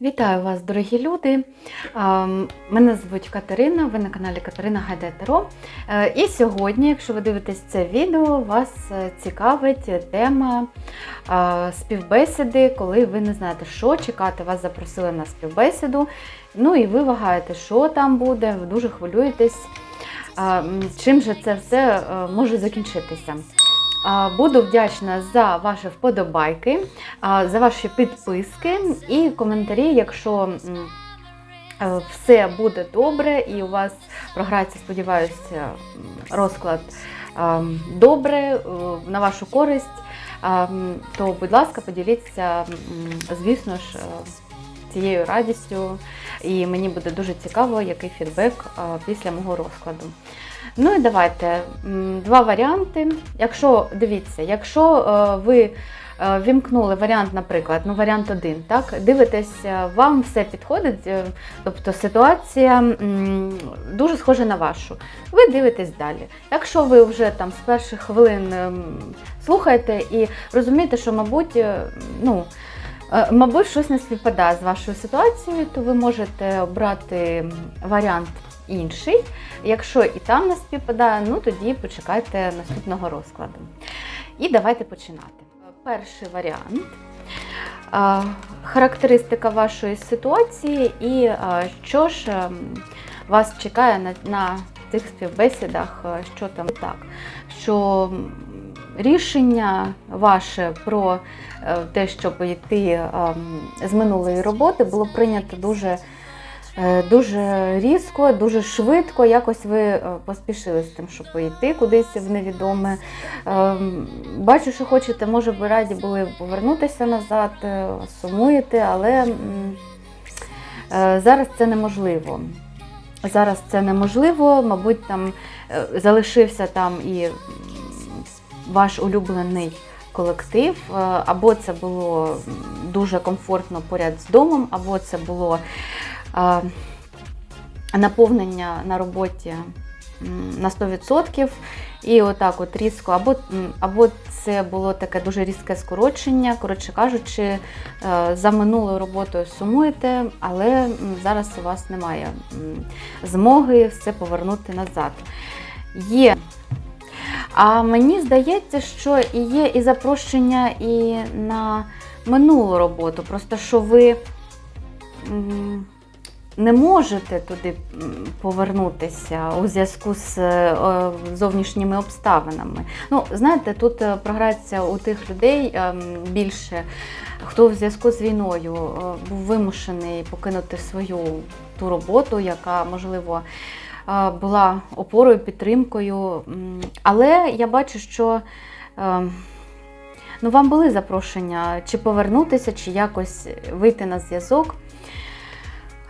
Вітаю вас, дорогі люди! Ем, Мене звуть Катерина, ви на каналі Катерина Гайде. Е, І сьогодні, якщо ви дивитесь це відео, вас е, цікавить тема е, співбесіди, коли ви не знаєте, що чекати, вас запросили на співбесіду. Ну і ви вагаєте, що там буде, ви дуже хвилюєтесь, е, чим же це все може закінчитися. Буду вдячна за ваші вподобайки, за ваші підписки і коментарі, якщо е, все буде добре і у вас програється, сподіваюся, розклад добре, е, на вашу користь, то, будь ласка, поділіться, звісно ж, е, цією радістю, і мені буде дуже цікаво, який фідбек після мого розкладу. Ну і давайте два варіанти. Якщо дивіться, якщо е, ви е, вімкнули варіант, наприклад, ну варіант один, так, дивитесь, е, вам все підходить, тобто ситуація дуже схожа на вашу. Ви дивитесь далі. Якщо ви вже там з перших хвилин ем, слухаєте і розумієте, що, мабуть, ну. Мабуть, щось не співпадає з вашою ситуацією, то ви можете обрати варіант інший. Якщо і там не співпадає, ну тоді почекайте наступного розкладу. І давайте починати. Перший варіант. Характеристика вашої ситуації і що ж вас чекає на, на цих співбесідах, що там так, що рішення ваше про е, те, щоб йти з минулої роботи, було прийнято дуже Дуже різко, дуже швидко, якось ви е, поспішили з тим, щоб йти кудись в невідоме. Ем, Бачу, що хочете, може би раді були повернутися назад, е, сумуєте, але е, зараз це неможливо. Зараз це неможливо, мабуть, там е, залишився там і ваш улюблений колектив, е, або це було дуже комфортно поряд з домом, або це було наповнення на роботі на 100%. І отак от різко, або, або це було таке дуже різке скорочення, коротше кажучи, е, за минулою роботою сумуєте, але зараз у вас немає змоги все повернути назад. Є. А мені здається, що є і запрошення і на минулу роботу, просто що ви. не можете туди повернутися у зв'язку з е, зовнішніми обставинами. Ну, знаєте, тут е, програється у тих людей ем, більше, хто в зв'язку з війною е, був вимушений покинути свою ту роботу, яка, можливо, була опорою, підтримкою. Але я бачу, що. ем, Ну, вам були запрошення чи повернутися, чи якось вийти на зв'язок.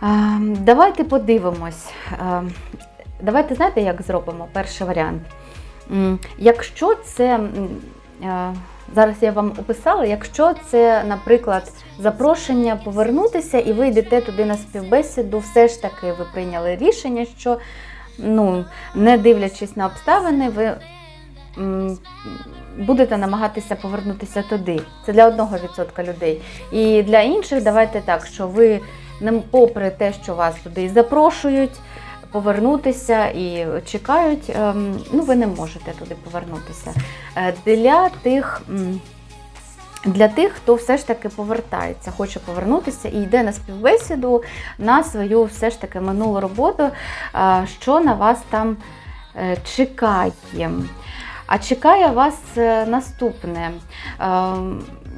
Ем, Давайте подивимось. Ем, Давайте знаєте, як зробимо перший варіант. Якщо це е, зараз я вам описала, якщо це, наприклад, запрошення повернутися і ви йдете туди на співбесіду, все ж таки ви прийняли рішення, що ну, не дивлячись на обставини, ви м, будете намагатися повернутися туди. Це для одного відсотка людей. І для інших давайте так, що ви попри те, що вас туди запрошують повернутися і чекають, ем, ну ви не можете туди повернутися. Е, Для тих. Для тих, хто все ж таки повертається, хоче повернутися і йде на співбесіду на свою все ж таки минулу роботу, е, що на вас там е, чекає. А чекає вас наступне.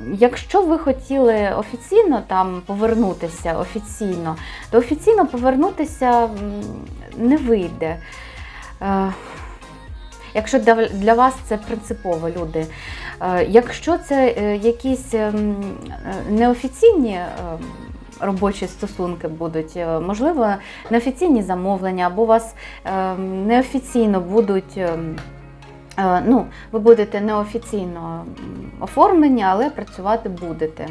Ем, Якщо ви хотіли офіційно там повернутися офіційно, то офіційно повернутися не вийде. Е, Якщо для, вас це принципово, люди. Е, Якщо це е, якісь ем, неофіційні ем, робочі стосунки будуть, можливо, неофіційні замовлення, або вас ем, неофіційно будуть. Е, Ну, ви будете неофіційно оформлені, але працювати будете.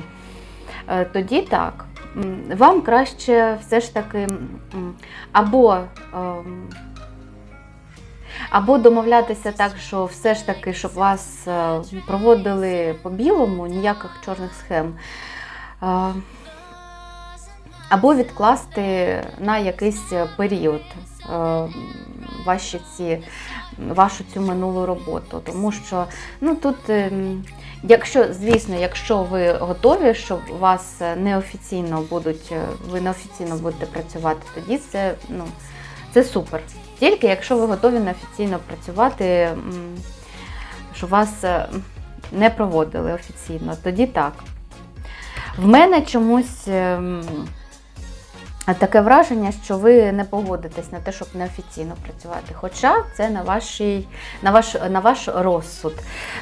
Е, Тоді так. Вам краще все ж таки або, ем, або домовлятися так, що все ж таки, щоб вас е, проводили по білому, ніяких чорних схем. Або відкласти на якийсь період ваші ці, вашу цю минулу роботу. Тому що ну, тут, ем, якщо, звісно, якщо ви готові, що вас неофіційно будуть, е, ви неофіційно будете працювати, тоді це, ну, це супер. Тільки якщо ви готові неофіційно працювати, що вас е, не проводили офіційно, тоді так. В мене чомусь ем, таке враження, що ви не погодитесь на те, щоб неофіційно працювати. Хоча це на, вашій, на, ваш, на ваш розсуд.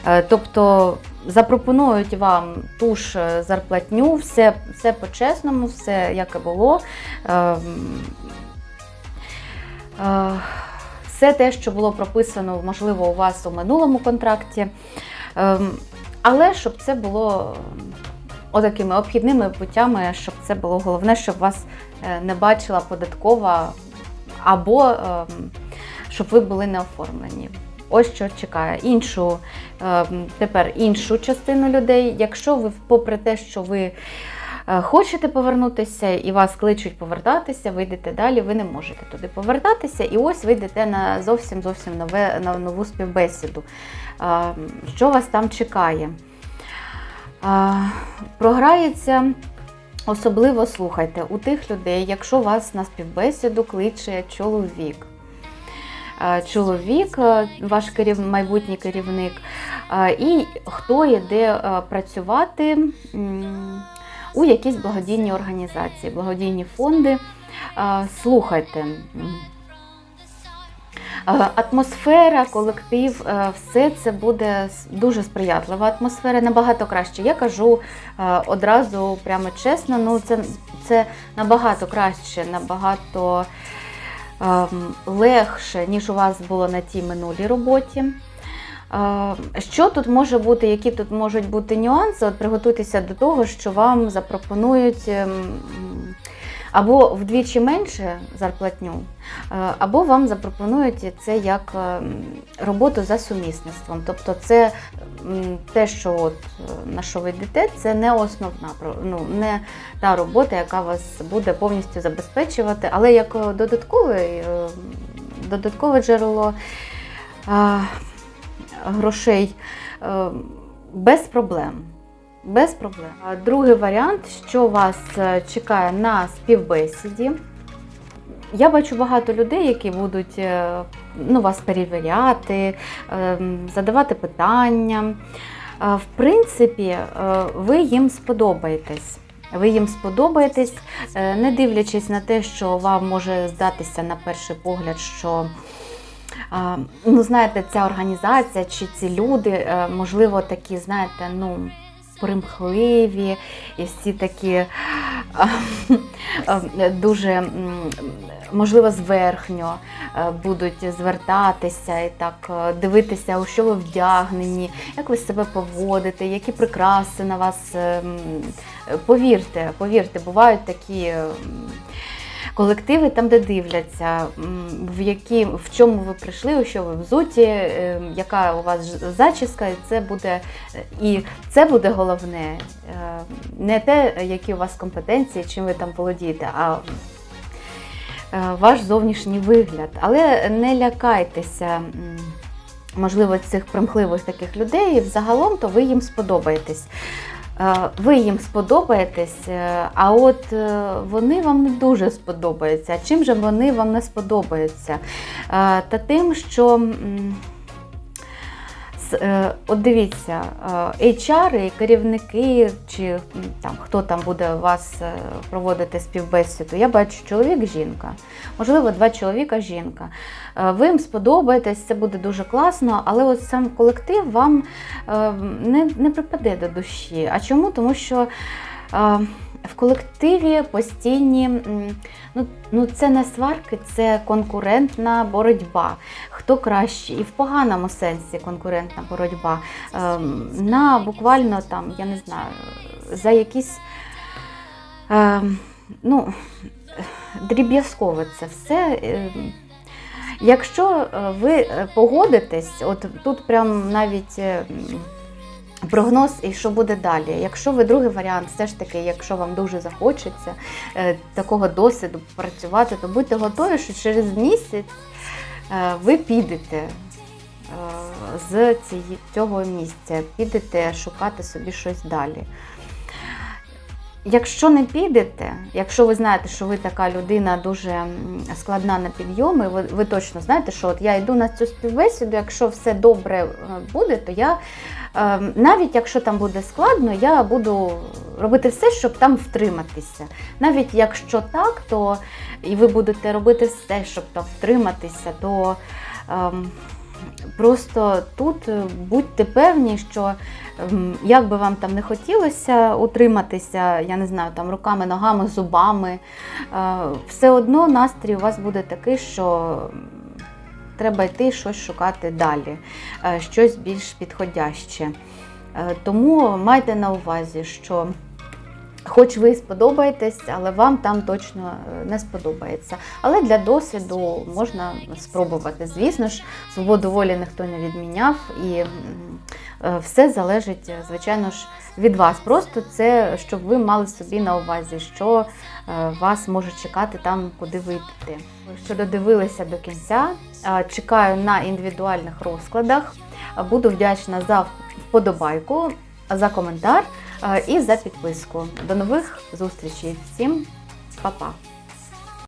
Е, Тобто запропонують вам ту ж е, зарплатню, все, все по-чесному, все як і було. Ем, е, Все те, що було прописано, можливо, у вас у минулому контракті. Ем, Але щоб це було отакими обхідними путями, щоб це було головне, щоб вас е, не бачила податкова, або ем, щоб ви були не оформлені. Ось що чекає іншу ем, тепер іншу частину людей. Якщо ви, попри те, що ви е, хочете повернутися і вас кличуть повертатися, ви йдете далі, ви не можете туди повертатися, і ось ви йдете на зовсім зовсім нове на нову співбесіду. Ем, Що вас там чекає? Програється, особливо слухайте, у тих людей, якщо вас на співбесіду кличе чоловік. Чоловік, е, ваш керів... майбутній керівник, і хто йде е, працювати у якісь благодійні організації, благодійні фонди. Слухайте. Атмосфера, колектив, е, все це буде дуже сприятлива. Атмосфера набагато краще. Я кажу е, одразу прямо чесно, ну це, це набагато краще, набагато ем, легше, ніж у вас було на тій минулій роботі. Е, Що тут може бути, які тут можуть бути нюанси? От приготуйтеся до того, що вам запропонують ем, або вдвічі менше зарплатню, е, або вам запропонують це як ем, роботу за сумісництвом. Тобто, це те, що от, е, на що ви йдете, це не основна ну, не та робота, яка вас буде повністю забезпечувати, але як е, додатковий, е, додаткове джерело е, грошей е, без проблем. Без проблем. Другий варіант, що вас е, чекає на співбесіді. Я бачу багато людей, які будуть е, ну, вас перевіряти, ем, задавати питання. Е, В принципі, ви їм сподобаєтесь. Ви їм сподобаєтесь, не дивлячись на те, що вам може здатися на перший погляд, що ну, знаєте, ця організація чи ці люди, можливо, такі, знаєте, ну, примхливі, і всі такі дуже, можливо, зверхньо будуть звертатися і так дивитися, у що ви вдягнені, як ви себе поводите, які прикраси на вас. е, Повірте, повірте, бувають такі. Колективи там, де дивляться, в, які, в чому ви прийшли, у що ви взуті, е, яка у вас зачіска, і це буде і це буде головне. Е, Не те, які у вас компетенції, чим ви там володієте, а е, ваш зовнішній вигляд. Але не лякайтеся. Можливо, цих примхливих таких людей, взагалом, то ви їм сподобаєтесь. Е, Ви їм сподобаєтесь, е, а от е, вони вам не дуже сподобаються. А Чим же вони вам не сподобаються? Та тим, що от дивіться, е, HR, керівники, чи там хто там буде вас е, проводити співбесіду, я бачу чоловік, жінка. Можливо, два чоловіка, жінка. Е, Ви їм сподобаєтесь, це буде дуже класно, але от сам колектив вам е, не, не припаде до душі. А чому? Тому що е, в колективі постійні, ну, ну це не сварки, це конкурентна боротьба. Хто краще, і в поганому сенсі конкурентна боротьба. Е, На буквально там, я не знаю, за якісь. е, Ну, дріб'язкове це все. Е, Якщо е, ви е, погодитесь, от тут прям навіть Прогноз і що буде далі. Якщо ви другий варіант, все ж таки, якщо вам дуже захочеться е, такого досвіду працювати, то будьте готові, що через місяць е, ви підете е, з цього місця, підете шукати собі щось далі. Якщо не підете, якщо ви знаєте, що ви така людина дуже складна на підйоми, ви, ви точно знаєте, що от я йду на цю співбесіду, якщо все добре е, буде, то я е, навіть якщо там буде складно, я буду робити все, щоб там втриматися. Навіть якщо так, то і ви будете робити все, щоб там втриматися, то ем, просто тут е, будьте певні, що ем, як би вам там не хотілося утриматися, я не знаю, там руками, ногами, зубами, е, все одно настрій у вас буде такий, що треба йти щось шукати далі, е, щось більш підходяще. Тому майте на увазі, що хоч ви сподобаєтесь, але вам там точно е, не сподобається. Але для досвіду можна спробувати. Звісно ж, свободу волі ніхто не відміняв, і е, все залежить, звичайно ж, від вас. Просто це, щоб ви мали собі на увазі, що е, вас може чекати там, куди ви йдете. Що додивилися до кінця, чекаю на індивідуальних розкладах. Буду вдячна за вподобайку, за коментар і за підписку. До нових зустрічей. Всім па-па!